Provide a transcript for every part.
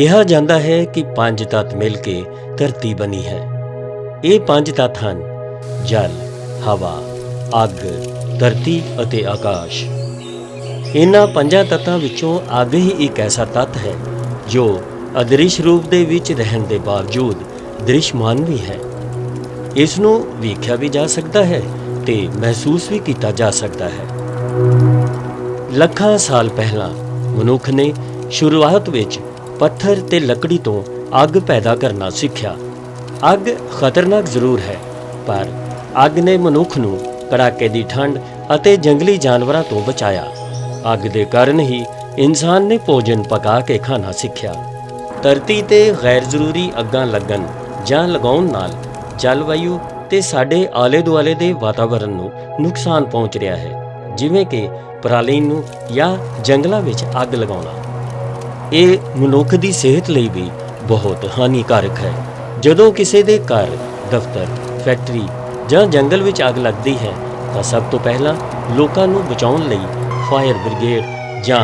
ਕਿਹਾ ਜਾਂਦਾ ਹੈ ਕਿ ਪੰਜ ਤੱਤ ਮਿਲ ਕੇ ਧਰਤੀ ਬਣੀ ਹੈ। ਇਹ ਪੰਜ ਤੱਤ ਹਨ, ਜਲ, ਹਵਾ, ਅੱਗ, ਧਰਤੀ ਅਤੇ ਆਕਾਸ਼। ਇਹਨਾਂ ਪੰਜਾਂ ਤੱਤਾਂ ਵਿੱਚੋਂ ਅੱਗ ਹੀ ਇੱਕ ਐਸਾ ਤੱਤ ਹੈ, ਜੋ ਅਦ੍ਰਿਸ਼ ਰੂਪ ਦੇ ਵਿੱਚ ਰਹਿਣ ਦੇ ਬਾਵਜੂਦ ਦ੍ਰਿਸ਼ਮਾਨ ਵੀ ਹੈ। ਇਸ ਨੂੰ ਵੇਖਿਆ ਵੀ ਜਾ ਸਕਦਾ ਹੈ ਤੇ ਮਹਿਸੂਸ ਵੀ ਕੀਤਾ ਜਾ ਸਕਦਾ ਹੈ। ਲੱਖਾਂ ਸਾਲ ਪਹਿਲਾਂ ਮਨੁੱਖ ਨੇ ਸ਼ੁਰੂਆਤ ਵਿੱਚ ਪੱਥਰ ਤੇ ਲੱਕੜੀ ਤੋਂ ਅੱਗ ਪੈਦਾ ਕਰਨਾ ਸਿੱਖਿਆ। ਅੱਗ ਖਤਰਨਾਕ ਜ਼ਰੂਰ ਹੈ, ਪਰ ਅੱਗ ਨੇ ਮਨੁੱਖ ਨੂੰ ਕੜਾਕੇ ਦੀ ਠੰਡ ਅਤੇ ਜੰਗਲੀ ਜਾਨਵਰਾਂ ਤੋਂ ਬਚਾਇਆ। ਅੱਗ ਦੇ ਕਾਰਨ ਹੀ ਇਨਸਾਨ ਨੇ ਭੋਜਨ ਪਕਾ ਕੇ ਖਾਣਾ ਸਿੱਖਿਆ। ਧਰਤੀ ਤੇ ਗੈਰ ਜ਼ਰੂਰੀ ਅੱਗਾਂ ਲੱਗਣ ਜਾਂ ਲਗਾਉਣ ਨਾਲ ਜਲਵਾਯੂ ਤੇ ਸਾਡੇ ਆਲੇ-ਦੁਆਲੇ ਦੇ ਵਾਤਾਵਰਣ ਨੂੰ ਨੁਕਸਾਨ ਪਹੁੰਚ ਰਿਹਾ ਹੈ, ਜਿਵੇਂ ਕਿ ਪਰਾਲੀ ਨੂੰ ਜਾਂ ਜੰਗਲਾਂ ਵਿੱਚ ਅੱਗ ਲਗਾਉਣਾ। ਇਹ ਮਨੁੱਖ ਦੀ ਸਿਹਤ ਲਈ ਵੀ ਬਹੁਤ ਹਾਨੀਕਾਰਕ ਹੈ। ਜਦੋਂ ਕਿਸੇ ਦੇ ਘਰ, ਦਫ਼ਤਰ, ਫੈਕਟਰੀ ਜਾਂ ਜੰਗਲ ਵਿੱਚ ਅੱਗ ਲੱਗਦੀ ਹੈ, ਤਾਂ ਸਭ ਤੋਂ ਪਹਿਲਾਂ ਲੋਕਾਂ ਨੂੰ ਬਚਾਉਣ ਲਈ ਫਾਇਰ ਬ੍ਰਿਗੇਡ ਜਾਂ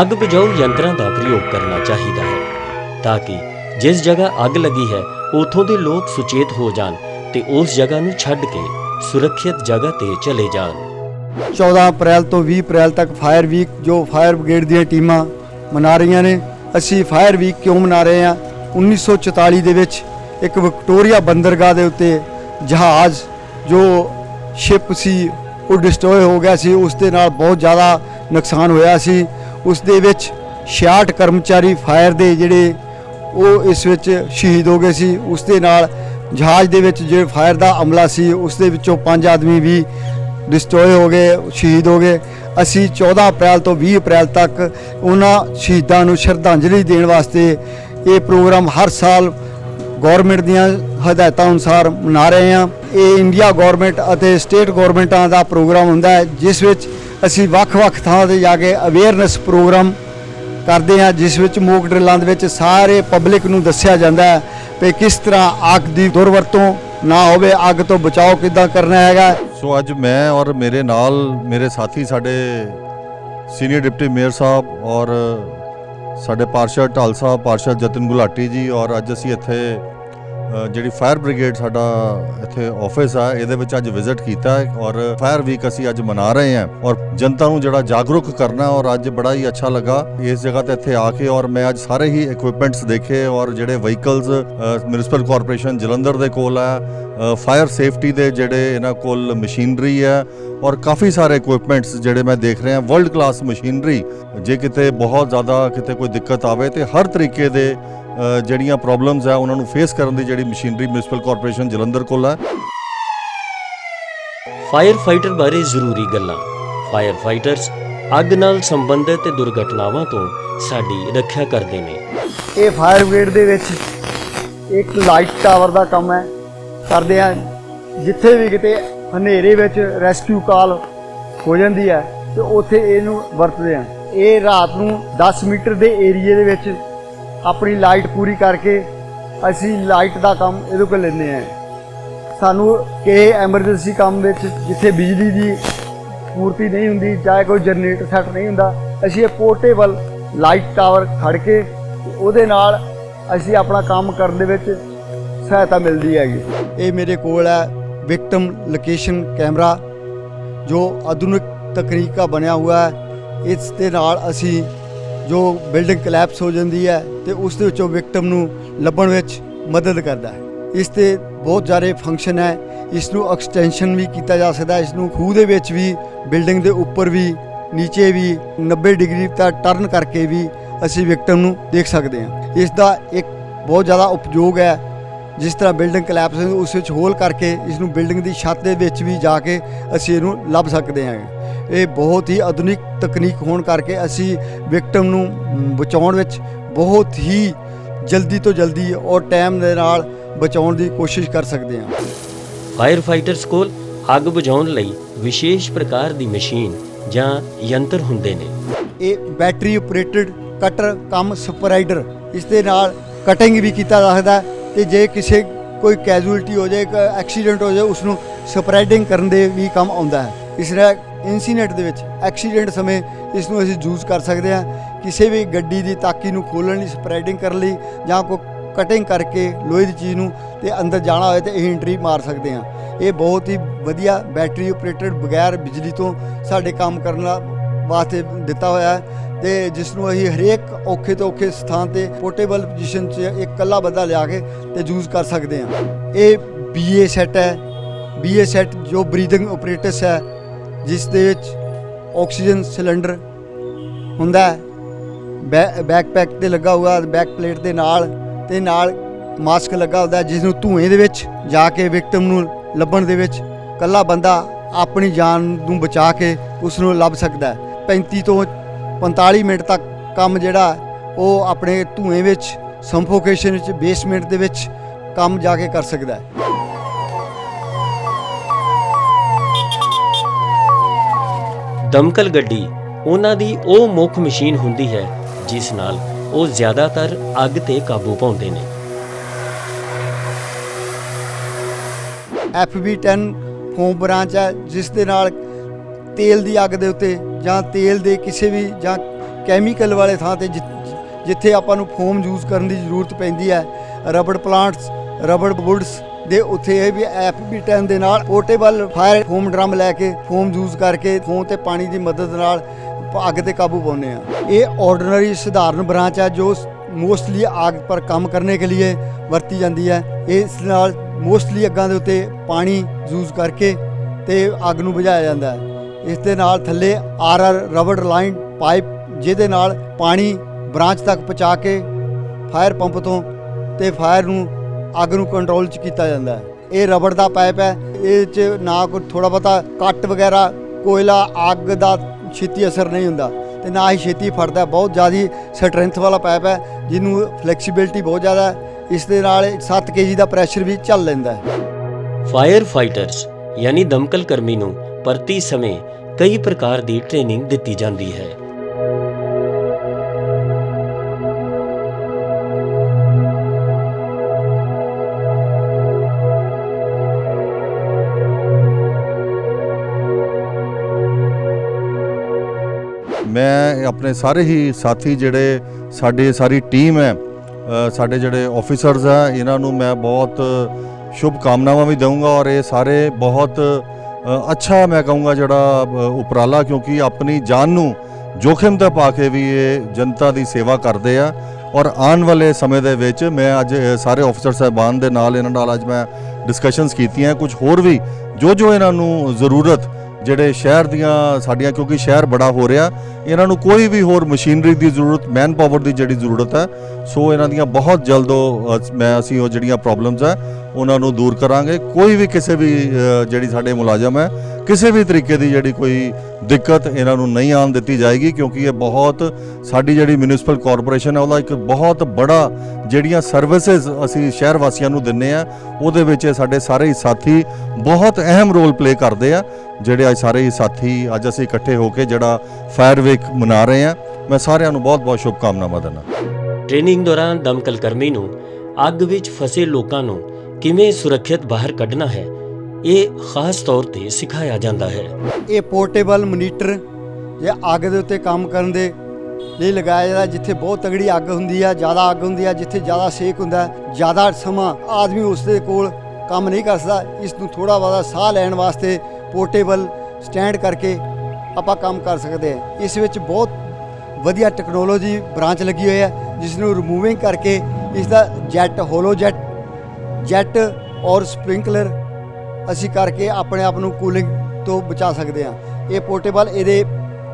ਅੱਗ ਬੁਝਾਊ ਯੰਤਰਾਂ ਦਾ ਪ੍ਰਯੋਗ ਕਰਨਾ ਚਾਹੀਦਾ ਹੈ ਤਾਂ ਕਿ ਜਿਸ ਜਗ੍ਹਾ ਅੱਗ ਲੱਗੀ ਹੈ, ਉਥੋਂ ਦੇ ਲੋਕ ਸੁਚੇਤ ਹੋ ਜਾਣ ਤੇ ਉਸ ਜਗ੍ਹਾ ਨੂੰ ਛੱਡ ਕੇ ਸੁਰੱਖਿਅਤ ਜਗ੍ਹਾ ਤੇ ਚਲੇ ਜਾਣ। 14 ਅਪ੍ਰੈਲ ਤੋਂ 20 ਅਪ੍ਰੈਲ ਤੱਕ ਫਾਇਰ ਵੀਕ, ਜੋ ਫਾਇਰ ਬ੍ਰਿਗੇਡ ਦੀਆਂ ਟੀਮਾਂ ਮਨਾ ਰਹੀਆਂ ਨੇ। ਅਸੀਂ ਫਾਇਰ ਵੀਕ ਕਿਉਂ ਮਨਾ ਰਹੇ ਹਾਂ? 1944 ਦੇ ਵਿੱਚ ਇੱਕ ਵਿਕਟੋਰੀਆ ਬੰਦਰਗਾਹ ਦੇ ਉੱਤੇ ਜਹਾਜ਼ ਜੋ ਸ਼ਿਪ ਸੀ, ਉਹ ਡਿਸਟਰੋਏ ਹੋ ਗਿਆ ਸੀ। ਉਸ ਦੇ ਨਾਲ ਬਹੁਤ ਜ਼ਿਆਦਾ ਨੁਕਸਾਨ ਹੋਇਆ ਸੀ। ਉਸ ਦੇ ਵਿੱਚ 66 ਕਰਮਚਾਰੀ ਫਾਇਰ ਦੇ ਜਿਹੜੇ ਉਹ ਇਸ ਵਿੱਚ ਸ਼ਹੀਦ ਹੋ ਗਏ ਸੀ। ਉਸ ਦੇ ਨਾਲ ਜਹਾਜ਼ ਦੇ ਵਿੱਚ ਜਿਹੜੇ ਫਾਇਰ ਦਾ ਅਮਲਾ ਸੀ, ਉਸ ਦੇ ਵਿੱਚੋਂ ਪੰਜ ਆਦਮੀ ਵੀ ਡਿਸਟਰੋਏ ਹੋ ਗਏ, ਸ਼ਹੀਦ ਹੋ ਗਏ। ਅਸੀਂ 14 ਅਪ੍ਰੈਲ ਤੋਂ 20 ਅਪ੍ਰੈਲ ਤੱਕ ਉਹਨਾਂ ਸ਼ਹੀਦਾਂ ਨੂੰ ਸ਼ਰਧਾਂਜਲੀ ਦੇਣ ਵਾਸਤੇ ਇਹ ਪ੍ਰੋਗਰਾਮ ਹਰ ਸਾਲ ਗਵਰਨਮੈਂਟ ਦੀਆਂ ਹਦਾਇਤਾਂ ਅਨੁਸਾਰ ਮਨਾ ਰਹੇ ਹਾਂ। ਇਹ ਇੰਡੀਆ ਗਵਰਨਮੈਂਟ ਅਤੇ ਸਟੇਟ ਗਵਰਨਮੈਂਟਾਂ ਦਾ ਪ੍ਰੋਗਰਾਮ ਹੁੰਦਾ ਹੈ, ਜਿਸ ਵਿੱਚ ਅਸੀਂ ਵੱਖ-ਵੱਖ ਥਾਂ ਤੇ ਜਾ ਕੇ ਅਵੇਅਰਨੈਸ ਪ੍ਰੋਗਰਾਮ ਕਰਦੇ ਹਾਂ, ਜਿਸ ਵਿੱਚ ਮੋਕ ਡਰਿੱਲਾਂ ਦੇ ਵਿੱਚ ਸਾਰੇ ਪਬਲਿਕ ਨੂੰ ਦੱਸਿਆ ਜਾਂਦਾ ਹੈ ਕਿ ਕਿਸ ਤਰ੍ਹਾਂ ਅੱਗ ਦੀ ਦੁਰਵਰਤੋਂ ਨਾ ਹੋਵੇ, ਅੱਗ ਤੋਂ ਬਚਾਓ ਕਿੱਦਾਂ ਕਰਨਾ ਹੈਗਾ। ਸੋ ਅੱਜ ਮੈਂ ਔਰ ਮੇਰੇ ਨਾਲ ਮੇਰੇ ਸਾਥੀ ਸਾਡੇ ਸੀਨੀਅਰ ਡਿਪਟੀ ਮੇਅਰ ਸਾਹਿਬ ਔਰ ਸਾਡੇ ਪਾਰਸ਼ਦ ਢਾਲ ਸਾਹਿਬ, ਪਾਰਸ਼ਦ ਜਤਨ ਗੁਲਾਟੀ ਜੀ ਔਰ ਅੱਜ ਅਸੀਂ ਇੱਥੇ ਜਿਹੜੀ ਫਾਇਰ ਬ੍ਰਿਗੇਡ ਸਾਡਾ ਇੱਥੇ ਆਫਿਸ ਆ, ਇਹਦੇ ਵਿੱਚ ਅੱਜ ਵਿਜ਼ਿਟ ਕੀਤਾ ਔਰ ਫਾਇਰ ਵੀਕ ਅਸੀਂ ਅੱਜ ਮਨਾ ਰਹੇ ਹਾਂ ਔਰ ਜਨਤਾ ਨੂੰ ਜਿਹੜਾ ਜਾਗਰੂਕ ਕਰਨਾ ਔਰ ਅੱਜ ਬੜਾ ਹੀ ਅੱਛਾ ਲੱਗਾ। ਇਸ ਜਗ੍ਹਾ ਤੇ ਇੱਥੇ ਆ ਕੇ ਔਰ ਮੈਂ ਅੱਜ ਸਾਰੇ ਹੀ ਇਕਵਿਪਮੈਂਟਸ ਦੇਖੇ ਔਰ ਜਿਹੜੇ ਵਹੀਕਲਸ ਮਿਊਨਿਸਪਲ ਕਾਰਪੋਰੇਸ਼ਨ ਜਲੰਧਰ ਦੇ ਕੋਲ ਆ ਫਾਇਰ ਸੇਫਟੀ ਦੇ ਜਿਹੜੇ ਇਹਨਾਂ ਕੋਲ ਮਸ਼ੀਨਰੀ ਹੈ ਔਰ ਕਾਫੀ ਸਾਰੇ ਇਕਵਿਪਮੈਂਟਸ ਜਿਹੜੇ ਮੈਂ ਦੇਖ ਰਿਹਾ ਵਰਲਡ ਕਲਾਸ ਮਸ਼ੀਨਰੀ ਜੇ ਕਿਤੇ ਬਹੁਤ ਜ਼ਿਆਦਾ ਕਿਤੇ ਕੋਈ ਦਿੱਕਤ ਆਵੇ ਤੇ ਹਰ ਤਰੀਕੇ ਦੇ ਜਿਹੜੀਆਂ ਪ੍ਰੋਬਲਮਸ ਆ ਉਹਨਾਂ ਨੂੰ ਫੇਸ ਕਰਨ ਦੀ ਜਿਹੜੀ ਮਸ਼ੀਨਰੀ ਮਿਊਨਿਸਪਲ ਕਾਰਪੋਰੇਸ਼ਨ ਜਲੰਧਰ ਕੋਲ ਹੈ ਫਾਇਰ ਫਾਈਟਰ ਬਾਰੇ ਜ਼ਰੂਰੀ ਗੱਲਾਂ। ਫਾਇਰ ਫਾਈਟਰਸ ਅੱਗ ਨਾਲ ਸੰਬੰਧਿਤ ਦੁਰਘਟਨਾਵਾਂ ਤੋਂ ਸਾਡੀ ਰੱਖਿਆ ਕਰਦੇ ਨੇ। ਇਹ ਫਾਇਰ ਬ੍ਰਿਗੇਡ ਦੇ ਵਿੱਚ ਇੱਕ ਲਾਈਟ ਟਾਵਰ ਦਾ ਕੰਮ ਹੈ। ਕਰਦੇ ਆ ਜਿੱਥੇ ਵੀ ਕਿਤੇ ਹਨੇਰੇ ਵਿੱਚ ਰੈਸਕਿਊ ਕਾਲ ਹੋ ਜਾਂਦੀ ਹੈ ਤੇ ਉੱਥੇ ਇਹਨੂੰ ਵਰਤਦੇ ਆ। ਇਹ ਰਾਤ ਨੂੰ 10 ਮੀਟਰ ਦੇ ਏਰੀਏ ਦੇ ਵਿੱਚ ਆਪਣੀ ਲਾਈਟ ਪੂਰੀ ਕਰਕੇ ਅਸੀਂ ਲਾਈਟ ਦਾ ਕੰਮ ਇਹਦੇ ਕੋਲ ਲੈਂਦੇ ਆ ਸਾਨੂੰ ਕਿਸੇ ਐਮਰਜੈਂਸੀ ਕੰਮ ਵਿੱਚ ਜਿੱਥੇ ਬਿਜਲੀ ਦੀ ਪੂਰਤੀ ਨਹੀਂ ਹੁੰਦੀ ਚਾਹੇ ਕੋਈ ਜਨਰੇਟਰ ਸੈੱਟ ਨਹੀਂ ਹੁੰਦਾ, ਅਸੀਂ ਇਹ ਪੋਰਟੇਬਲ ਲਾਈਟ ਟਾਵਰ ਖੜ ਕੇ ਉਹਦੇ ਨਾਲ ਅਸੀਂ ਆਪਣਾ ਕੰਮ ਕਰਨ ਦੇ ਵਿੱਚ ਸਹਾਇਤਾ ਮਿਲਦੀ ਹੈਗੀ। ਇਹ ਮੇਰੇ ਕੋਲ ਹੈ ਵਿਕਟਮ ਲੋਕੇਸ਼ਨ ਕੈਮਰਾ, ਜੋ ਆਧੁਨਿਕ ਤਕਨੀਕ ਦਾ ਬਣਿਆ ਹੋਇਆ ਹੈ। ਇਸ ਦੇ ਨਾਲ ਅਸੀਂ ਜੋ ਬਿਲਡਿੰਗ ਕਲੈਪਸ ਹੋ ਜਾਂਦੀ ਹੈ ਤੇ ਉਸ ਦੇ ਵਿੱਚੋਂ ਵਿਕਟਮ ਨੂੰ ਲੱਭਣ ਵਿੱਚ ਮਦਦ ਕਰਦਾ ਹੈ। ਇਸ ਤੇ ਬਹੁਤ ਜ਼ਿਆਦਾ ਫੰਕਸ਼ਨ ਹੈ। ਇਸ ਨੂੰ ਐਕਸਟੈਂਸ਼ਨ ਵੀ ਕੀਤਾ ਜਾ ਸਕਦਾ ਇਸ ਨੂੰ ਖੂਹ ਦੇ ਵਿੱਚ ਵੀ, ਬਿਲਡਿੰਗ ਦੇ ਉੱਪਰ ਵੀ, ਨੀਚੇ ਵੀ 90 ਡਿਗਰੀ ਦਾ ਟਰਨ ਕਰਕੇ ਵੀ ਅਸੀਂ ਵਿਕਟਮ ਨੂੰ ਦੇਖ ਸਕਦੇ ਹਾਂ। ਇਸ ਦਾ ਇੱਕ ਬਹੁਤ ਜ਼ਿਆਦਾ ਉਪਯੋਗ ਹੈ। ਜਿਸ ਤਰ੍ਹਾਂ ਬਿਲਡਿੰਗ ਕਲੈਪਸ ਉਸ ਵਿੱਚ ਹੋਲ ਕਰਕੇ ਇਸ ਨੂੰ ਬਿਲਡਿੰਗ ਦੀ ਛੱਤ ਦੇ ਵਿੱਚ ਵੀ ਜਾ ਕੇ ਅਸੀਂ ਇਹਨੂੰ ਲੱਭ ਸਕਦੇ ਹਾਂ ਇਹ ਬਹੁਤ ਹੀ ਆਧੁਨਿਕ ਤਕਨੀਕ ਹੋਣ ਕਰਕੇ ਅਸੀਂ ਵਿਕਟਮ ਨੂੰ ਬਚਾਉਣ ਵਿੱਚ ਬਹੁਤ ਹੀ ਜਲਦੀ ਤੋਂ ਜਲਦੀ ਔਰ ਟਾਈਮ ਦੇ ਨਾਲ ਬਚਾਉਣ ਦੀ ਕੋਸ਼ਿਸ਼ ਕਰ ਸਕਦੇ ਹਾਂ। ਫਾਇਰ ਫਾਈਟਰਸ ਕੋਲ ਅੱਗ ਬੁਝਾਉਣ ਲਈ ਵਿਸ਼ੇਸ਼ ਪ੍ਰਕਾਰ ਦੀ ਮਸ਼ੀਨ ਜਾਂ ਯੰਤਰ ਹੁੰਦੇ ਨੇ। ਇਹ battery operated cutter cum sprayer ਇਸ ਦੇ ਨਾਲ ਕਟਿੰਗ ਵੀ ਕੀਤਾ ਜਾ ਸਕਦਾ ਤੇ ਜੇ ਕਿਸੇ ਕੋਈ ਕੈਜੂਅਲਟੀ ਹੋ ਜਾਏ ਐਕਸੀਡੈਂਟ ਹੋ ਜਾਏ ਉਸ ਨੂੰ ਸਪਰਾਈਡਿੰਗ ਕਰਨ ਦੇ ਵੀ ਕੰਮ ਆਉਂਦਾ ਹੈ। ਇਸ ਤਰ੍ਹਾਂ ਇਨਸੀਡੈਂਟ ਦੇ ਵਿੱਚ ਐਕਸੀਡੈਂਟ ਸਮੇਂ ਇਸ ਨੂੰ ਅਸੀਂ ਯੂਜ਼ ਕਰ ਸਕਦੇ ਹਾਂ। ਕਿਸੇ ਵੀ ਗੱਡੀ ਦੀ ਤਾਕੀ ਨੂੰ ਖੋਲਣ ਲਈ, ਸਪਰੈਡਿੰਗ ਕਰਨ ਲਈ ਜਾਂ ਕੋਈ ਕਟਿੰਗ ਕਰਕੇ ਲੋਹੇ ਦੀ ਚੀਜ਼ ਨੂੰ ਤੇ ਅੰਦਰ ਜਾਣਾ ਹੋਵੇ ਤੇ ਇਹ ਐਂਟਰੀ ਮਾਰ ਸਕਦੇ ਹਾਂ। ਇਹ ਬਹੁਤ ਹੀ ਵਧੀਆ ਬੈਟਰੀ ਆਪਰੇਟਡ ਬਗੈਰ ਬਿਜਲੀ ਤੋਂ ਸਾਡੇ ਕੰਮ ਕਰਨ ਦਾ ਵਾਸਤੇ ਦਿੱਤਾ ਹੋਇਆ ਹੈ ਤੇ ਜਿਸ ਨੂੰ ਅਸੀਂ ਹਰੇਕ ਔਖੇ ਤੋਂ ਔਖੇ ਸਥਾਨ ਤੇ ਪੋਰਟੇਬਲ ਪੋਜੀਸ਼ਨ 'ਚ ਇੱਕ ਕੱਲਾ ਬੰਦਾ ਲਿਆ ਕੇ ਤੇ ਯੂਜ਼ ਕਰ ਸਕਦੇ ਹਾਂ। ਇਹ BA ਸੈੱਟ ਹੈ। BA ਸੈੱਟ ਜੋ ਬਰੀਦਿੰਗ ਆਪਰੇਟਸ ਹੈ। ਜਿਸ ਦੇ ਵਿੱਚ ਆਕਸੀਜਨ ਸਿਲੰਡਰ ਹੁੰਦਾ ਹੈ, ਬੈ- ਬੈਕਪੈਕ ਤੇ ਲੱਗਾ ਹੋਇਆ ਬੈਕ ਪਲੇਟ ਦੇ ਨਾਲ ਤੇ ਨਾਲ ਮਾਸਕ ਲੱਗਾ ਹੁੰਦਾ ਜਿਸ ਨੂੰ ਧੂਏ ਦੇ ਵਿੱਚ ਜਾ ਕੇ ਵਿਕਟਮ ਨੂੰ ਲੱਭਣ ਦੇ ਵਿੱਚ ਕੱਲਾ ਬੰਦਾ ਆਪਣੀ ਜਾਨ ਨੂੰ ਬਚਾ ਕੇ ਉਸ ਨੂੰ ਲੱਭ ਸਕਦਾ ਹੈ। 35 ਤੋਂ 45 ਮਿੰਟ ਤੱਕ ਕੰਮ ਜਿਹੜਾ ਉਹ ਆਪਣੇ ਧੂਏ ਵਿੱਚ ਸੰਫੋਕੇਸ਼ਨ ਵਿੱਚ ਬੇਸਮੈਂਟ ਦੇ ਵਿੱਚ ਕੰਮ ਜਾ ਕੇ ਕਰ ਸਕਦਾ ਹੈ। ਦਮਕਲ ਗੱਡੀ, ਉਹਨਾਂ ਦੀ ਉਹ ਮੁੱਖ ਮਸ਼ੀਨ ਹੁੰਦੀ ਹੈ, ਜਿਸ ਨਾਲ ਉਹ ਜ਼ਿਆਦਾਤਰ ਅੱਗ ਤੇ ਕਾਬੂ ਪਾਉਂਦੇ ਨੇ। FB10 ਫੋਮ ਬ੍ਰਾਂਚ ਹੈ, ਜਿਸ ਦੇ ਨਾਲ ਤੇਲ ਦੀ ਅੱਗ ਦੇ ਉੱਤੇ ਜਾਂ ਤੇਲ ਦੇ ਕਿਸੇ ਵੀ ਜਾਂ ਕੈਮੀਕਲ ਵਾਲੇ ਥਾਂ ਤੇ ਜਿ- ਜਿੱਥੇ ਆਪਾਂ ਨੂੰ ਫੋਮ ਯੂਜ਼ ਕਰਨ ਦੀ ਜ਼ਰੂਰਤ ਪੈਂਦੀ ਹੈ ਰਬੜ ਪਲਾਂਟਸ ਰਬੜ ਵੁੱਡਸ ਦੇ ਉੱਥੇ ਇਹ ਵੀ FB10 ਦੇ ਨਾਲ ਪੋਰਟੇਬਲ ਫਾਇਰ ਫੋਮ ਡਰਮ ਲੈ ਕੇ ਫੋਮ ਯੂਜ਼ ਕਰਕੇ ਫੋਮ ਤੇ ਪਾਣੀ ਦੀ ਮਦਦ ਨਾਲ ਅੱਗ ਤੇ ਕਾਬੂ ਪਾਉਂਦੇ ਆ ਇਹ ਆਰਡੀਨਰੀ ਸਧਾਰਨ ਬ੍ਰਾਂਚ ਹੈ ਜੋ ਮੋਸਟਲੀ ਆਗ ਪਰ ਕੰਮ ਕਰਨੇ ਕੇ ਲਈ ਵਰਤੀ ਜਾਂਦੀ ਹੈ। ਇਸ ਨਾਲ ਮੋਸਟਲੀ ਅੱਗਾਂ ਦੇ ਉੱਤੇ ਪਾਣੀ ਯੂਜ਼ ਕਰਕੇ ਤੇ ਅੱਗ ਨੂੰ ਬੁਝਾਇਆ ਜਾਂਦਾ ਹੈ। ਇਸ ਦੇ ਨਾਲ ਥੱਲੇ R R rubber line pipe ਜਿਹਦੇ ਨਾਲ ਪਾਣੀ ਬ੍ਰਾਂਚ ਤੱਕ ਪਹੁੰਚਾ ਕੇ ਫਾਇਰ ਪੰਪ ਤੋਂ ਤੇ ਫਾਇਰ ਨੂੰ ਅੱਗ ਨੂੰ ਕੰਟਰੋਲ ਚ ਕੀਤਾ ਜਾਂਦਾ ਹੈ। ਇਹ ਰਬੜ ਦਾ ਪਾਈਪ ਹੈ। ਇਹ ਚ ਨਾ ਕੋਈ ਥੋੜਾ ਬਹੁਤਾ ਕੱਟ ਵਗੈਰਾ, ਕੋਇਲਾ, ਅੱਗ ਦਾ ਛੇਤੀ ਅਸਰ ਨਹੀਂ ਹੁੰਦਾ ਤੇ ਨਾ ਹੀ ਛੇਤੀ ਫੜਦਾ ਬਹੁਤ ਜ਼ਿਆਦੀ ਸਟਰੈਂਥ ਵਾਲਾ ਪਾਈਪ ਹੈ, ਜਿਹਨੂੰ ਫਲੈਕਸੀਬਿਲਟੀ ਬਹੁਤ ਜ਼ਿਆਦਾ ਹੈ। ਇਸ ਦੇ ਨਾਲ 7 ਕੇਜੀ ਦਾ ਪ੍ਰੈਸ਼ਰ ਵੀ ਝੱਲ ਲੈਂਦਾ ਹੈ। ਫਾਇਰ ਫਾਈਟਰਸ ਯਾਨੀ ਦਮਕਲ ਕਰਮੀ ਨੂੰ ਪ੍ਰਤੀ ਸਮੇਂ ਕਈ ਪ੍ਰਕਾਰ ਦੀ ਟ੍ਰੇਨਿੰਗ ਦਿੱਤੀ ਜਾਂਦੀ ਹੈ। ਮੈਂ ਆਪਣੇ ਸਾਰੇ ਹੀ ਸਾਥੀ ਜਿਹੜੇ ਸਾਡੇ ਸਾਰੀ ਟੀਮ ਹੈ ਸਾਡੇ ਜਿਹੜੇ ਆਫੀਸਰਸ ਆ, ਇਹਨਾਂ ਨੂੰ ਮੈਂ ਬਹੁਤ ਸ਼ੁਭ ਕਾਮਨਾਵਾਂ ਵੀ ਦਊਂਗਾ ਔਰ ਇਹ ਸਾਰੇ ਬਹੁਤ ਅੱਛਾ ਮੈਂ ਕਹੂੰਗਾ ਜਿਹੜਾ ਉਪਰਾਲਾ ਕਿਉਂਕਿ ਆਪਣੀ ਜਾਨ ਨੂੰ ਜੋਖਿਮ ਤੇ ਪਾ ਕੇ ਵੀ ਇਹ ਜਨਤਾ ਦੀ ਸੇਵਾ ਕਰਦੇ ਆ ਔਰ ਆਉਣ ਵਾਲੇ ਸਮੇਂ ਦੇ ਵਿੱਚ ਮੈਂ ਅੱਜ ਸਾਰੇ ਆਫੀਸਰ ਸਾਹਿਬਾਨ ਦੇ ਨਾਲ ਇਹਨਾਂ ਨਾਲ ਅੱਜ ਮੈਂ ਡਿਸਕਸ਼ਨਸ ਕੀਤੀਆਂ, ਕੁਝ ਹੋਰ ਵੀ ਜੋ ਜੋ ਇਹਨਾਂ ਨੂੰ ਜ਼ਰੂਰਤ ਜਿਹੜੇ ਸ਼ਹਿਰ ਦੀਆਂ ਸਾਡੀਆਂ, ਕਿਉਂਕਿ ਸ਼ਹਿਰ ਬੜਾ ਹੋ ਰਿਹਾ, ਇਹਨਾਂ ਨੂੰ ਕੋਈ ਵੀ ਹੋਰ ਮਸ਼ੀਨਰੀ ਦੀ ਜ਼ਰੂਰਤ ਮੈਨ ਪਾਵਰ ਦੀ ਜਿਹੜੀ ਜ਼ਰੂਰਤ ਹੈ, ਸੋ ਇਹਨਾਂ ਦੀਆਂ ਬਹੁਤ ਜਲਦ ਉਹ ਮੈਂ, ਅਸੀਂ ਉਹ ਜਿਹੜੀਆਂ ਪ੍ਰੋਬਲਮਸ ਹੈ, ਉਹਨਾਂ ਨੂੰ ਦੂਰ ਕਰਾਂਗੇ। ਕੋਈ ਵੀ ਕਿਸੇ ਵੀ ਜਿਹੜੀ ਸਾਡੇ ਮੁਲਾਜ਼ਮ ਹੈ ਕਿਸੇ ਵੀ ਤਰੀਕੇ ਦੀ ਜਿਹੜੀ ਕੋਈ ਦਿੱਕਤ ਇਹਨਾਂ ਨੂੰ ਨਹੀਂ ਆਉਣ ਦਿੱਤੀ ਜਾਏਗੀ, ਕਿਉਂਕਿ ਇਹ ਬਹੁਤ ਸਾਡੀ ਜਿਹੜੀ ਮਿਊਨਿਸਪਲ ਕਾਰਪੋਰੇਸ਼ਨ ਹੈ, ਉਹਦਾ ਇੱਕ ਬਹੁਤ ਬੜਾ ਜਿਹੜੀਆਂ ਸਰਵਿਸਿਜ਼ ਅਸੀਂ ਸ਼ਹਿਰ ਵਾਸੀਆਂ ਨੂੰ ਦਿੰਨੇ ਆ, ਉਹਦੇ ਵਿੱਚ ਇਹ ਸਾਡੇ ਸਾਰੇ ਹੀ ਸਾਥੀ ਬਹੁਤ ਅਹਿਮ ਰੋਲ ਪਲੇ ਕਰਦੇ ਆ, ਜਿਹੜੇ ਅੱਜ ਸਾਰੇ ਹੀ ਸਾਥੀ, ਅੱਜ ਅਸੀਂ ਇਕੱਠੇ ਹੋ ਕੇ ਜਿਹੜਾ ਫਾਇਰ ਵੀਕ ਮਨਾ ਰਹੇ ਆ। ਮੈਂ ਸਾਰਿਆਂ ਨੂੰ ਬਹੁਤ ਬਹੁਤ ਸ਼ੁਭਕਾਮਨਾਵਾਂ ਦਿੰਦਾ। ਟ੍ਰੇਨਿੰਗ ਦੌਰਾਨ ਦਮਕਲ ਕਰਮੀ ਨੂੰ ਅੱਗ ਵਿੱਚ ਫਸੇ ਲੋਕਾਂ ਨੂੰ ਕਿਵੇਂ ਸੁਰੱਖਿਅਤ ਬਾਹਰ ਕੱਢਣਾ ਹੈ ਇਹ ਖਾਸ ਤੌਰ ਤੇ ਸਿਖਾਇਆ ਜਾਂਦਾ ਹੈ। ਇਹ ਪੋਰਟੇਬਲ ਮੋਨੀਟਰ ਜਾਂ ਅੱਗ ਦੇ ਉੱਤੇ ਕੰਮ ਕਰਨ ਦੇ ਲਈ ਲਗਾਇਆ ਜਾਂਦਾ, ਜਿੱਥੇ ਬਹੁਤ ਤਗੜੀ ਅੱਗ ਹੁੰਦੀ ਆ, ਜ਼ਿਆਦਾ ਅੱਗ ਹੁੰਦੀ ਆ, ਜਿੱਥੇ ਜ਼ਿਆਦਾ ਸੇਕ ਹੁੰਦਾ, ਜ਼ਿਆਦਾ ਸਮਾਂ ਆਦਮੀ ਉਸ ਦੇ ਕੋਲ ਕੰਮ ਨਹੀਂ ਕਰ ਸਕਦਾ। ਇਸ ਨੂੰ ਥੋੜਾ ਬਹੁਤਾ ਸਾਹ ਲੈਣ ਵਾਸਤੇ ਪੋਰਟੇਬਲ ਸਟੈਂਡ ਕਰਕੇ ਆਪਾਂ ਕੰਮ ਕਰ ਸਕਦੇ ਹਾਂ। ਇਸ ਵਿੱਚ ਬਹੁਤ ਵਧੀਆ ਟੈਕਨੋਲੋਜੀ ਬ੍ਰਾਂਚ ਲੱਗੀ ਹੋਈ ਹੈ, ਜਿਸ ਨੂੰ ਰਿਮੂਵਿੰਗ ਕਰਕੇ ਇਸ ਦਾ ਜੈਟ ਹੋਲੋ ਜੈਟ ਜੈਟ ਔਰ ਸਪ੍ਰਿੰਕਲਰ ਅਸੀਂ ਕਰਕੇ ਆਪਣੇ ਆਪ ਨੂੰ ਕੂਲਿੰਗ ਤੋਂ ਬਚਾ ਸਕਦੇ ਹਾਂ। ਇਹ ਪੋਰਟੇਬਲ ਇਹਦੇ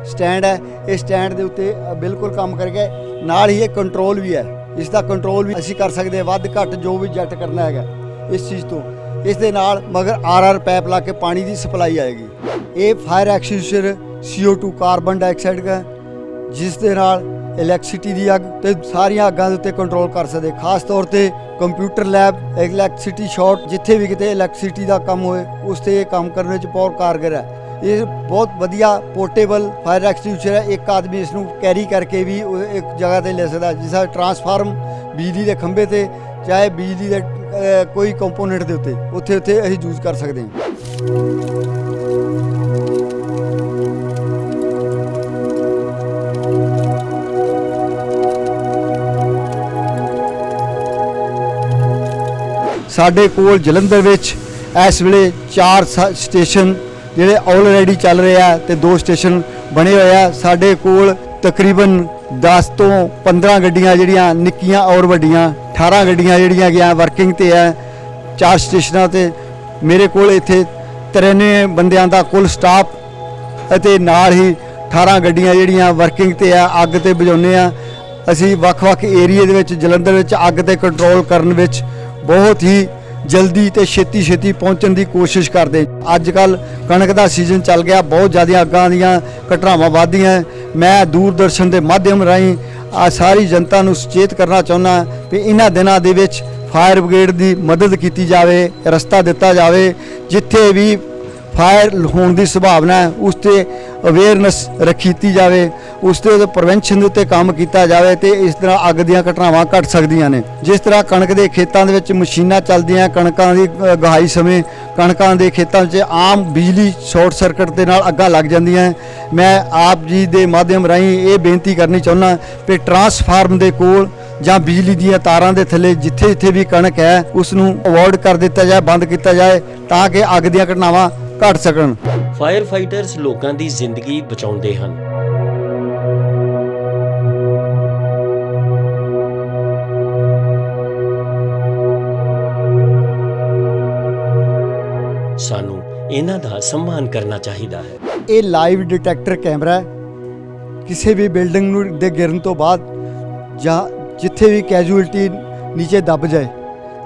ਸਟੈਂਡ ਹੈ। ਇਹ ਸਟੈਂਡ ਦੇ ਉੱਤੇ ਬਿਲਕੁਲ ਕੰਮ ਕਰਕੇ ਨਾਲ ਹੀ ਇਹ ਕੰਟਰੋਲ ਵੀ ਹੈ। ਇਸ ਦਾ ਕੰਟਰੋਲ ਵੀ ਅਸੀਂ ਕਰ ਸਕਦੇ ਹਾਂ। ਵੱਧ ਘੱਟ ਜੋ ਵੀ ਜੈਟ ਕਰਨਾ ਹੈਗਾ ਇਸ ਚੀਜ਼ ਤੋਂ। ਇਸ ਦੇ ਨਾਲ ਮਗਰ ਆਰ ਆਰ ਪੈਪ ਲਾ ਕੇ ਪਾਣੀ ਦੀ ਸਪਲਾਈ ਆਏਗੀ। ਇਹ fire extinguisher CO2 carbon dioxide ਦਾ ਜਿਸ ਦੇ ਨਾਲ ਇਲੈਕਟ੍ਰਿਸਿਟੀ ਦੀ ਅੱਗ ਤੇ ਸਾਰੀਆਂ ਅੱਗਾਂ ਦੇ ਉੱਤੇ ਕੰਟਰੋਲ ਕਰ ਸਕਦੇ। ਖਾਸ ਤੌਰ ਤੇ ਕੰਪਿਊਟਰ ਲੈਬ ਇਲੈਕਟ੍ਰਿਸਿਟੀ ਸ਼ਾਰਟ ਜਿੱਥੇ ਵੀ ਕਿਤੇ ਇਲੈਕਟ੍ਰਿਸਿਟੀ ਦਾ ਕੰਮ ਹੋਏ, ਉਸ ਤੇ ਇਹ ਕੰਮ ਕਰਨ ਵਿੱਚ ਬਹੁਤ ਕਾਰਗਰ ਹੈ। ਇਹ ਬਹੁਤ ਵਧੀਆ ਪੋਰਟੇਬਲ ਫਾਇਰ ਐਕਸਟਿੰਗੁਇਸ਼ਰ ਹੈ। ਇੱਕ ਆਦਮੀ ਇਸ ਨੂੰ ਕੈਰੀ ਕਰਕੇ ਵੀ ਇੱਕ ਜਗ੍ਹਾ ਤੇ ਲੈ ਸਕਦਾ ਜਿਸ ਤਰ੍ਹਾਂ ਟਰਾਂਸਫਾਰਮ ਬਿਜਲੀ ਦੇ ਖੰਭੇ ਤੇ, ਚਾਹੇ ਬਿਜਲੀ ਦੇ ਕੋਈ ਕੰਪੋਨੈਂਟ ਦੇ ਉੱਤੇ ਉੱਥੇ ਉੱਥੇ ਅਸੀਂ ਯੂਜ਼ ਕਰ ਸਕਦੇ ਹਾਂ। ਸਾਡੇ ਕੋਲ ਜਲੰਧਰ ਵਿੱਚ ਇਸ ਵੇਲੇ ਚਾਰ ਸ- ਸਟੇਸ਼ਨ ਜਿਹੜੇ ਆਲਰੇਡੀ ਚੱਲ ਰਹੇ ਆ ਤੇ ਦੋ ਸਟੇਸ਼ਨ ਬਣੇ ਹੋਏ ਆ। ਸਾਡੇ ਕੋਲ ਤਕਰੀਬਨ 10 ਤੋਂ 15 ਗੱਡੀਆਂ ਜਿਹੜੀਆਂ ਨਿੱਕੀਆਂ ਔਰ ਵੱਡੀਆਂ 18 ਗੱਡੀਆਂ ਜਿਹੜੀਆਂ ਗਿਆ ਵਰਕਿੰਗ ਤੇ ਆ, ਚਾਰ ਸਟੇਸ਼ਨਾਂ ਤੇ। ਮੇਰੇ ਕੋਲ ਇੱਥੇ 93 ਬੰਦਿਆਂ ਦਾ ਕੁੱਲ ਸਟਾਫ ਅਤੇ ਨਾਲ ਹੀ 18 ਗੱਡੀਆਂ ਜਿਹੜੀਆਂ ਵਰਕਿੰਗ ਤੇ ਆ, ਅੱਗ ਤੇ ਬੁਝਾਉਂਦੇ ਆ। ਅਸੀਂ ਵੱਖ-ਵੱਖ ਏਰੀਏ ਦੇ ਵਿੱਚ ਜਲੰਧਰ ਵਿੱਚ ਅੱਗ ਤੇ ਕੰਟਰੋਲ ਕਰਨ ਵਿੱਚ ਬਹੁਤ ਹੀ ਜਲਦੀ ਤੇ ਛੇਤੀ-ਛੇਤੀ ਪਹੁੰਚਣ ਦੀ ਕੋਸ਼ਿਸ਼ ਕਰਦੇ ਅੱਜ ਕੱਲ ਕਣਕ ਦਾ ਸੀਜ਼ਨ ਚੱਲ ਗਿਆ, ਬਹੁਤ ਜ਼ਿਆਦਾ ਅੱਗਾਂ ਦੀਆਂ ਘਟਨਾਵਾਂ ਵੱਧਦੀਆਂ ਮੈਂ ਦੂਰਦਰਸ਼ਨ ਦੇ ਮਾਧਿਅਮ ਰਾਹੀਂ ਆ ਸਾਰੀ ਜਨਤਾ ਨੂੰ ਸੁਚੇਤ ਕਰਨਾ ਚਾਹੁੰਦਾ ਕਿ ਇਹਨਾਂ ਦਿਨਾਂ ਦੇ ਵਿੱਚ ਫਾਇਰ ਬ੍ਰਿਗੇਡ ਦੀ ਮਦਦ ਕੀਤੀ ਜਾਵੇ, ਰਸਤਾ ਦਿੱਤਾ ਜਾਵੇ, ਜਿੱਥੇ ਵੀ ਫਾਇਰ ਹੋਣ ਦੀ ਸੰਭਾਵਨਾ ਹੈ ਉਸ ਤੇ ਅਵੇਅਰਨੈਸ ਰੱਖੀਤੀ ਜਾਵੇ ਉਸ ਤੇ ਪ੍ਰੀਵੈਂਸ਼ਨ ਦੇ ਉੱਤੇ ਕੰਮ ਕੀਤਾ ਜਾਵੇ ਤੇ ਇਸ ਤਰ੍ਹਾਂ ਅੱਗ ਦੀਆਂ ਘਟਨਾਵਾਂ ਘਟ ਸਕਦੀਆਂ ਨੇ। ਜਿਸ ਤਰ੍ਹਾਂ ਕਣਕ ਦੇ ਖੇਤਾਂ ਦੇ ਵਿੱਚ ਮਸ਼ੀਨਾਂ ਚੱਲਦੀਆਂ ਕਣਕਾਂ ਦੀ ਅ, ਗਹਾਈ ਸਮੇਂ ਕਣਕਾਂ ਦੇ ਖੇਤਾਂ ਵਿੱਚ ਆਮ ਬਿਜਲੀ ਸ਼ਾਰਟ ਸਰਕਟ ਦੇ ਨਾਲ ਅੱਗਾਂ ਲੱਗ ਜਾਂਦੀਆਂ ਮੈਂ ਆਪ ਜੀ ਦੇ ਮਾਧਿਅਮ ਰਾਹੀਂ ਇਹ ਬੇਨਤੀ ਕਰਨੀ ਚਾਹੁੰਦਾ ਕਿ ਟਰਾਂਸਫਾਰਮ ਦੇ ਕੋਲ ਜਾਂ ਬਿਜਲੀ ਦੀਆਂ ਤਾਰਾਂ ਦੇ ਥੱਲੇ ਜਿੱਥੇ ਜਿੱਥੇ ਵੀ ਕਣਕ ਹੈ ਉਸ ਨੂੰ ਅਵੋਇਡ ਕਰ ਦਿੱਤਾ ਜਾਏ ਬੰਦ ਕੀਤਾ ਜਾਏ ਤਾਂ ਕਿ ਅੱਗ ਦੀਆਂ ਘਟਨਾਵਾਂ ਘਟ ਸਕਣ। ਫਾਇਰ ਫਾਈਟਰਸ ਲੋਕਾਂ ਦੀ ਜ਼ਿੰਦਗੀ ਬਚਾਉਂਦੇ ਹਨ। ਸਾਨੂੰ ਇਹਨਾਂ ਦਾ ਸਨਮਾਨ ਕਰਨਾ ਚਾਹੀਦਾ ਹੈ। ਇਹ ਲਾਈਵ ਡਿਟੈਕਟਰ ਕੈਮਰਾ ਕਿਸੇ ਵੀ ਬਿਲਡਿੰਗ ਨੂੰ ਦੇ ਗਿਰਨ ਤੋਂ ਬਾਅਦ ਜਾਂ ਜਿੱਥੇ ਵੀ ਕੈਜੂਅਲਟੀ ਨੀਚੇ ਦੱਬ ਜਾਏ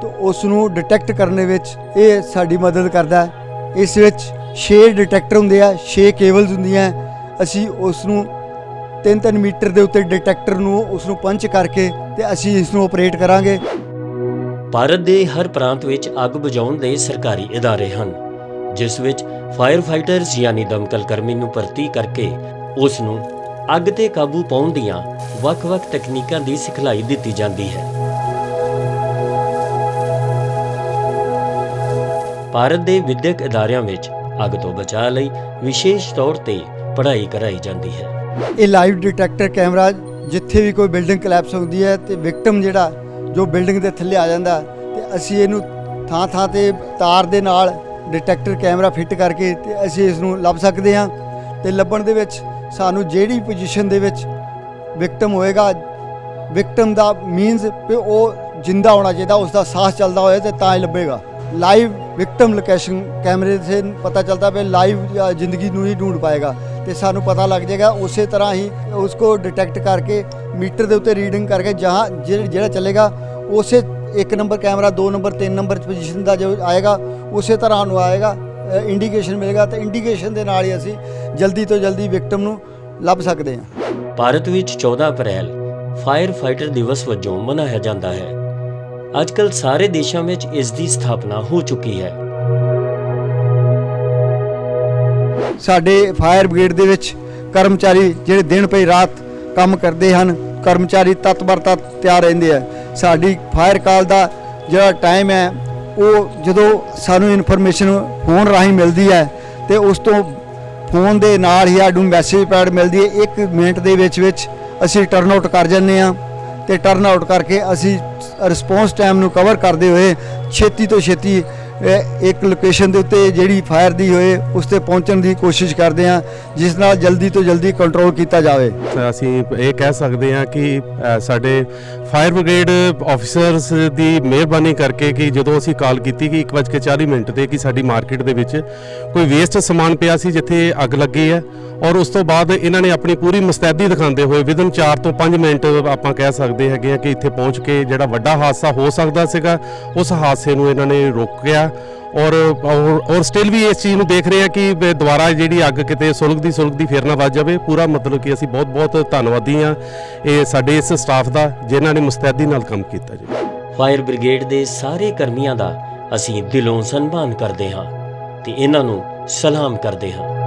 ਤਾਂ ਉਸ ਨੂੰ ਡਿਟੈਕਟ ਕਰਨ ਵਿੱਚ ਇਹ ਸਾਡੀ ਮਦਦ ਕਰਦਾ ਹੈ। ਇਸ ਵਿੱਚ 6 ਡਿਟੈਕਟਰ ਹੁੰਦੇ ਆ 6 ਕੇਬਲਸ ਹੁੰਦੀਆਂ ਅਸੀਂ ਉਸ ਨੂੰ 3-3 ਮੀਟਰ ਦੇ ਉੱਤੇ ਡਿਟੈਕਟਰ ਨੂੰ ਉਸ ਨੂੰ ਪੰਚ ਕਰਕੇ ਤੇ ਅਸੀਂ ਇਸ ਨੂੰ ਆਪਰੇਟ ਕਰਾਂਗੇ ਭਾਰਤ ਦੇ ਹਰ ਪ੍ਰਾਂਤ ਵਿੱਚ ਅੱਗ ਬੁਝਾਉਣ ਦੇ ਸਰਕਾਰੀ ادارے ਹਨ ਜਿਸ ਵਿੱਚ ਫਾਇਰ ਫਾਈਟਰਸ ਯਾਨੀ ਦਮਕਲ ਕਰਮੀ ਨੂੰ ਭਰਤੀ ਕਰਕੇ ਉਸ ਨੂੰ ਅੱਗ ਤੇ ਕਾਬੂ ਪਾਉਣ ਦੀਆਂ ਵੱਖ-ਵੱਖ ਤਕਨੀਕਾਂ ਦੀ ਸਿਖਲਾਈ ਦਿੱਤੀ ਜਾਂਦੀ ਹੈ ਭਾਰਤ ਦੇ ਵਿਦਿਅਕ ਅਦਾਰਿਆਂ ਵਿੱਚ ਅੱਗ ਤੋਂ ਬਚਾਅ ਲਈ ਵਿਸ਼ੇਸ਼ ਤੌਰ ਤੇ ਪੜ੍ਹਾਈ ਕਰਾਈ ਜਾਂਦੀ ਹੈ। ਇਹ ਲਾਈਵ ਡਿਟੈਕਟਰ ਕੈਮਰਾ ਜਿੱਥੇ ਵੀ ਕੋਈ ਬਿਲਡਿੰਗ ਕਲੈਪਸ ਹੁੰਦੀ ਹੈ ਤੇ ਵਿਕਟਮ ਜਿਹੜਾ ਜੋ ਬਿਲਡਿੰਗ ਦੇ ਥੱਲੇ ਆ ਜਾਂਦਾ ਤੇ ਅਸੀਂ ਇਹਨੂੰ ਥਾਂ ਥਾਂ ਤੇ ਤਾਰ ਦੇ ਨਾਲ ਡਿਟੈਕਟਰ ਕੈਮਰਾ ਫਿੱਟ ਕਰਕੇ ਤੇ ਅਸੀਂ ਇਸ ਨੂੰ ਲੱਭ ਸਕਦੇ ਹਾਂ ਤੇ ਲੱਭਣ ਦੇ ਵਿੱਚ ਸਾਨੂੰ ਜਿਹੜੀ ਪੋਜੀਸ਼ਨ ਦੇ ਵਿੱਚ ਵਿਕਟਮ ਹੋਏਗਾ ਵਿਕਟਮ ਦਾ ਮੀਨਸ ਕਿ ਉਹ ਜਿੰਦਾ ਹੋਣਾ ਚਾਹੀਦਾ ਉਸ ਦਾ ਸਾਹ ਚੱਲਦਾ ਹੋਏ ਤੇ ਤਾਂ ਹੀ ਲੱਭੇਗਾ। ਲਾਈਵ ਵਿਕਟਮ ਲੋਕੇਸ਼ਨ ਕੈਮਰੇ ਸੇ ਪਤਾ ਚੱਲਦਾ ਵੀ ਲਾਈਵ ਜ਼ਿੰਦਗੀ ਨੂੰ ਹੀ ਢੂੰਡ ਪਾਏਗਾ ਤੇ ਸਾਨੂੰ ਪਤਾ ਲੱਗ ਜਾਏਗਾ ਉਸੇ ਤਰ੍ਹਾਂ ਹੀ ਉਸ ਕੋ ਡਿਟੈਕਟ ਕਰਕੇ ਮੀਟਰ ਦੇ ਉੱਤੇ ਰੀਡਿੰਗ ਕਰਕੇ ਜਹਾਂ ਜਿਹੜਾ ਜਿਹੜਾ ਚੱਲੇਗਾ ਉਸੇ ਇੱਕ number camera 2 number 3 number position ਦਾ ਜੋ ਆਏਗਾ ਉਸੇ ਤਰ੍ਹਾਂ ਨੂੰ ਆਏਗਾ ਇੰਡੀਕੇਸ਼ਨ ਮਿਲੇਗਾ ਤੇ ਇੰਡੀਕੇਸ਼ਨ ਦੇ ਨਾਲ ਹੀ ਅਸੀਂ ਜਲਦੀ ਤੋਂ ਜਲਦੀ ਵਿਕਟਮ ਨੂੰ ਲੱਭ ਸਕਦੇ ਹਾਂ। ਭਾਰਤ ਵਿੱਚ 14 ਅਪ੍ਰੈਲ ਫਾਇਰ ਫਾਈਟਰ ਦਿਵਸ ਵਜੋਂ ਮਨਾਇਆ ਜਾਂਦਾ ਹੈ। ਅੱਜਕੱਲ ਸਾਰੇ ਦੇਸ਼ਾਂ ਵਿੱਚ ਇਸ ਦੀ ਸਥਾਪਨਾ ਹੋ ਚੁੱਕੀ ਹੈ। ਸਾਡੇ ਫਾਇਰ ਬ੍ਰਿਗੇਡ ਦੇ ਵਿੱਚ ਕਰਮਚਾਰੀ ਜਿਹੜੇ ਦਿਨ ਪਈ ਰਾਤ ਕੰਮ ਕਰਦੇ ਹਨ, ਕਰਮਚਾਰੀ ਤਤਪਰ ਤਤ ਤਿਆਰ ਰਹਿੰਦੇ ਆ। ਸਾਡੀ ਫਾਇਰ ਕਾਲ ਦਾ ਜਿਹੜਾ ਟਾਈਮ ਹੈ, ਉਹ ਜਦੋਂ ਸਾਨੂੰ ਇਨਫੋਰਮੇਸ਼ਨ ਫੋਨ ਰਾਹੀਂ ਮਿਲਦੀ ਹੈ, ਤੇ ਉਸ ਤੋਂ ਫੋਨ ਦੇ ਨਾਲ ਹੀ ਸਾਨੂੰ ਮੈਸੇਜ ਪੈਡ ਮਿਲਦੀ ਹੈ। 1 ਮਿੰਟ ਦੇ ਵਿੱਚ ਵਿੱਚ ਅਸੀਂ ਟਰਨ ਆਊਟ ਕਰ ਜਾਂਦੇ ਆ ਤੇ ਟਰਨ ਆਊਟ ਕਰਕੇ ਅਸੀਂ ਰਿਸਪੌਂਸ ਟਾਈਮ ਨੂੰ ਕਵਰ ਕਰਦੇ ਹੋਏ ਛੇਤੀ ਤੋਂ ਛੇਤੀ ਇੱਕ ਲੋਕੇਸ਼ਨ ਦੇ ਉੱਤੇ ਜਿਹੜੀ ਫਾਇਰ ਦੀ ਹੋਏ, ਉਸ ਤੇ ਪਹੁੰਚਣ ਦੀ ਕੋਸ਼ਿਸ਼ ਕਰਦੇ ਹਾਂ, ਜਿਸ ਨਾਲ ਜਲਦੀ ਤੋਂ ਜਲਦੀ ਕੰਟਰੋਲ ਕੀਤਾ ਜਾਵੇ। ਅਸੀਂ ਇਹ ਕਹਿ ਸਕਦੇ ਹਾਂ ਕਿ ਸਾਡੇ ਫਾਇਰ ਬ੍ਰਿਗੇਡ ਆਫੀਸਰਸ ਦੀ ਮਿਹਰਬਾਨੀ ਕਰਕੇ ਕਿ ਜਦੋਂ ਅਸੀਂ ਕਾਲ ਕੀਤੀ ਕਿ 1:40 ਮਿੰਟ ਤੇ ਕਿ ਸਾਡੀ ਮਾਰਕੀਟ ਦੇ ਵਿੱਚ ਕੋਈ ਵੇਸਟ ਸਮਾਨ ਪਿਆ ਸੀ ਜਿੱਥੇ ਅੱਗ ਲੱਗੀ ਹੈ ਔਰ ਉਸ ਤੋਂ ਬਾਅਦ ਇਹਨਾਂ ਨੇ ਆਪਣੀ ਪੂਰੀ ਮੁਸਤੈਦੀ ਦਿਖਾਉਂਦੇ ਹੋਏ ਵਿਦਨ 4 ਤੋਂ 5 ਮਿੰਟ ਆਪਾਂ ਕਹਿ ਸਕਦੇ ਹੈਗੇ ਆ ਕਿ ਇੱਥੇ ਪਹੁੰਚ ਕੇ ਜਿਹੜਾ ਵੱਡਾ ਹਾਦਸਾ ਹੋ ਸਕਦਾ ਸੀਗਾ, ਉਸ ਹਾਦਸੇ ਨੂੰ ਇਹਨਾਂ ਨੇ ਰੋਕਿਆ ਔਰ, ਔਰ- ਔਰ ਸਟਿਲ ਵੀ ਇਸ ਚੀਜ਼ ਨੂੰ ਦੇਖ ਰਹੇ ਆ ਕਿ ਦੁਬਾਰਾ ਜਿਹੜੀ ਅੱਗ ਕਿਤੇ ਸੁਲਗਦੀ ਸੁਲਗਦੀ ਫੇਰ ਨਾ ਵੱਜ ਜਾਵੇ। ਪੂਰਾ ਮਤਲਬ ਕਿ ਅਸੀਂ ਬਹੁਤ ਬਹੁਤ ਧੰਨਵਾਦੀ ਆ ਇਹ ਸਾਡੇ ਇਸ ਸਟਾਫ ਦਾ, ਜਿਨ੍ਹਾਂ ਨੇ ਮੁਸਤੈਦੀ ਨਾਲ ਕੰਮ ਕੀਤਾ ਜੀ। ਫਾਇਰ ਬ੍ਰਿਗੇਡ ਦੇ ਸਾਰੇ ਕਰਮੀਆਂ ਦਾ ਅਸੀਂ ਦਿਲੋਂ ਸਨਮਾਨ ਕਰਦੇ ਹਾਂ ਤੇ ਇਹਨਾਂ ਨੂੰ ਸਲਾਮ ਕਰਦੇ ਹਾਂ।